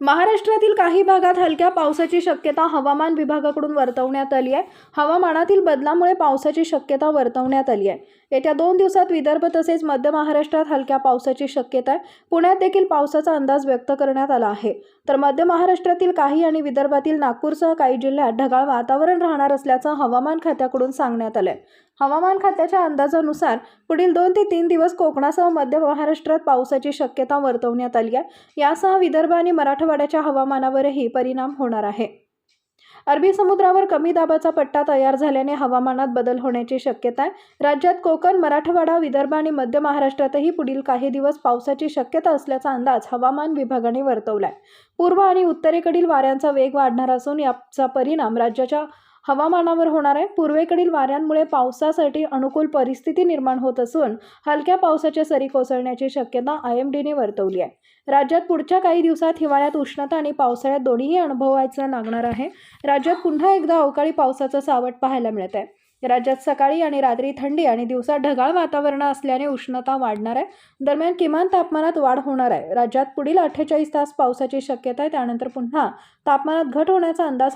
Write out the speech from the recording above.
महाराष्ट्रातील काही भागात हलक्या पावसाची शक्यता हवामान विभागाकडून वर्तवण्यात आली आहे. हवामानातील बदलामुळे पावसाची शक्यता वर्तवण्यात आली आहे. येत्या दोन दिवसात विदर्भ तसेच मध्य महाराष्ट्रात हलक्या पावसाची शक्यता आहे. पुण्यात देखील पावसाचा अंदाज व्यक्त करण्यात आला आहे. तर मध्य महाराष्ट्रातील काही आणि विदर्भातील नागपूरसह काही जिल्ह्यात ढगाळ वातावरण राहणार असल्याचं हवामान खात्याकडून सांगण्यात आलंय. हवामान खात्याच्या अंदाजानुसार पुढील दोन ते तीन दिवस कोकणासह मध्य महाराष्ट्रात पावसाची शक्यता वर्तवण्यात आली आहे. यासह विदर्भ आणि मराठवाड्याच्या हवामानावरही परिणाम होणार आहे. अरबी समुद्रावर कमी दाबाचा पट्टा तयार झाल्याने हवामानात बदल होण्याची शक्यता आहे. राज्यात कोकण मराठवाडा विदर्भ आणि मध्य महाराष्ट्रातही पुढील काही दिवस पावसाची शक्यता असल्याचा अंदाज हवामान विभागाने वर्तवला आहे पूर्व आणि उत्तरेकडील वाऱ्यांचा वेग वाढणार असून याचा परिणाम राज्याच्या हवामानावर होणार आहे. पूर्वेकडील वाऱ्यांमुळे पावसासाठी अनुकूल परिस्थिती निर्माण होत असून हलक्या पावसाच्या सरी कोसळण्याची शक्यता आय एम डीने वर्तवली आहे. राज्यात पुढच्या काही दिवसात हिवाळ्यात उष्णता आणि पावसाळ्यात दोन्हीही अनुभवायचं लागणार आहे. राज्यात पुन्हा एकदा अवकाळी पावसाचं सावट पाहायला मिळत आहे. राज्यात सकाळी आणि रात्री थंडी आणि दिवसा ढगाळ वातावरण असल्याने उष्णता वाढणार आहे. दरम्यान किमान तापमानात वाढ होणार आहे. राज्यात पुढील अठ्ठेचाळीस तास पावसाची शक्यता आहे. त्यानंतर पुन्हा तापमानात घट होण्याचा अंदाज